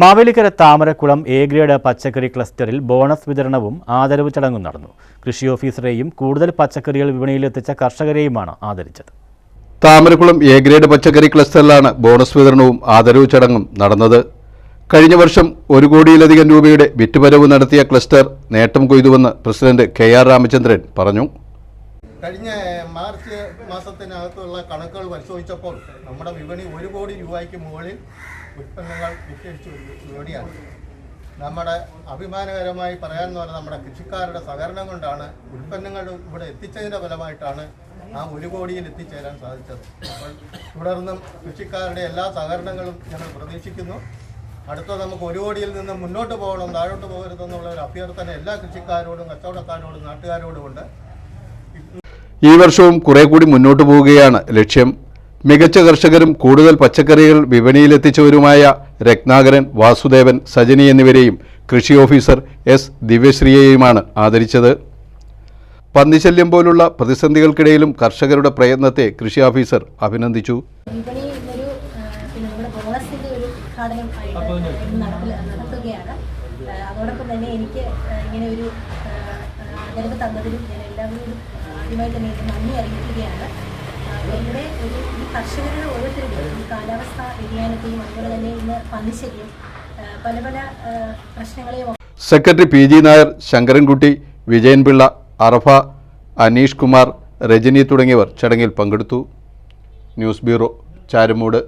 Mavelikkara Thamarakulam A grade പച്ചക്കറി ക്ലസ്റ്ററിൽ bonus വിതരണവും ആദരവ് ചടങ്ങും നടന്നു. കൃഷി ഓഫീസറെയും കൂടുതൽ പച്ചക്കറികൾ വിപണിയിലെത്തിച്ച കർഷകരെയുമാണ് ആദരിച്ചത്. താമരക്കുളം എ ഗ്രേഡ് പച്ചക്കറി ക്ലസ്റ്ററിലാണ് ബോണസ് വിതരണവും ആദരവ് ചടങ്ങും നടന്നത്. കഴിഞ്ഞ വർഷം ഒരു കോടിയിലധികം രൂപയുടെ വിറ്റുവരവ് നടത്തിയ ക്ലസ്റ്റർ നേട്ടം കൊയ്തുവെന്ന് പ്രസിഡന്റ് കെ ആർ രാമചന്ദ്രൻ പറഞ്ഞു. കഴിഞ്ഞ മാർച്ച് മാസത്തിനകത്തുള്ള കണക്കുകൾ പരിശോധിച്ചപ്പോൾ നമ്മുടെ വിപണി ഒരു കോടി രൂപയ്ക്ക് മുകളിൽ ഉൽപ്പന്നങ്ങൾ വിറ്റഴിച്ചു ജോലിയാണ് നമ്മുടെ അഭിമാനകരമായി പറയാമെന്ന് പറഞ്ഞാൽ നമ്മുടെ കൃഷിക്കാരുടെ സഹകരണം കൊണ്ടാണ് ഉൽപ്പന്നങ്ങൾ ഇവിടെ എത്തിച്ചതിന്റെ ഫലമായിട്ടാണ് ആ ഒരു കോടിയിൽ എത്തിച്ചേരാൻ സാധിച്ചത്. അപ്പോൾ തുടർന്നും കൃഷിക്കാരുടെ എല്ലാ സഹകരണങ്ങളും ഞങ്ങൾ പ്രതീക്ഷിക്കുന്നു. അടുത്ത നമുക്ക് ഒരു കോടിയിൽ നിന്ന് മുന്നോട്ട് പോകണം താഴോട്ട് പോകരുതെന്നുള്ള ഒരു അഭ്യർത്ഥന എല്ലാ കൃഷിക്കാരോടും കച്ചവടക്കാരോടും നാട്ടുകാരോടുമുണ്ട് ഈ വർഷവും കുറെ കൂടി മുന്നോട്ട് പോവുകയാണ് ലക്ഷ്യം. മികച്ച കർഷകരും കൂടുതൽ പച്ചക്കറികൾ വിപണിയിലെത്തിച്ചവരുമായ രത്നാകരൻ വാസുദേവൻ സജനി എന്നിവരെയും കൃഷി ഓഫീസർ എസ് ദിവ്യശ്രീയെയുമാണ് ആദരിച്ചത്. പന്നിശല്യം പോലുള്ള പ്രതിസന്ധികൾക്കിടയിലും കർഷകരുടെ പ്രയത്നത്തെ കൃഷി ഓഫീസർ അഭിനന്ദിച്ചു. അതോടൊപ്പം തന്നെ എനിക്ക് ഇങ്ങനെ ഒരു തന്നതിലും ഞാൻ തന്നെ നന്ദി അറിയിക്കുകയാണ്. ഇവിടെ ഒരു ഈ കർഷകരുടെ ഓരോരുത്തരുടെയും ഈ കാലാവസ്ഥ വ്യതിയാനത്തെയും അതുപോലെ തന്നെ ഇന്ന് പന്നിശല്യം പല പല പ്രശ്നങ്ങളെയും secretary P G Nair Sankarankutty Vijayanpillai Arafa Aneesh Kumar Rajani തുടങ്ങിയവർ ചടങ്ങിൽ പങ്കെടുത്തു. News bureau Charummood.